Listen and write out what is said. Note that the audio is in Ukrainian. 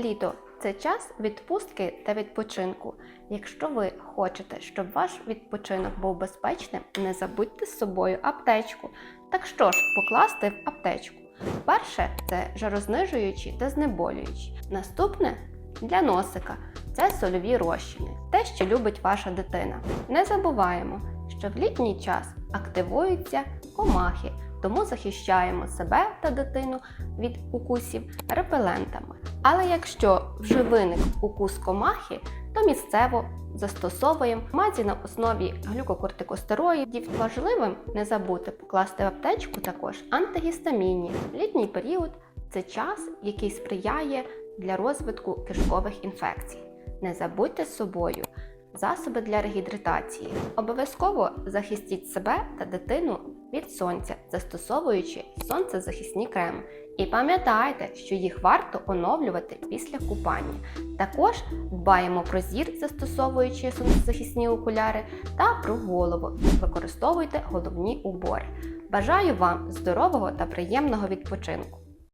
Літо це час відпустки та відпочинку. Якщо ви хочете, щоб ваш відпочинок був безпечним, не забудьте з собою аптечку. Так що ж, покласти в аптечку. Перше це жарознижуючі та знеболюючі. Наступне для носика це сольові розчини, те, що любить ваша дитина. Не забуваємо, що в літній час активуються комахи, тому захищаємо себе та дитину від укусів репелентами. Але якщо вже виник укус комахи, то місцево застосовуємо мазі на основі глюкокортикостероїдів. Важливим не забути покласти в аптечку також антигістамінні. Літній період це час, який сприяє для розвитку кишкових інфекцій. Не забудьте з собою засоби для регідратації. Обов'язково захистіть себе та дитину від сонця, застосовуючи сонцезахисні креми. І пам'ятайте, що їх варто оновлювати після купання. Також дбаємо про зір, застосовуючи сонцезахисні окуляри, та про голову. Використовуйте головні убори. Бажаю вам здорового та приємного відпочинку!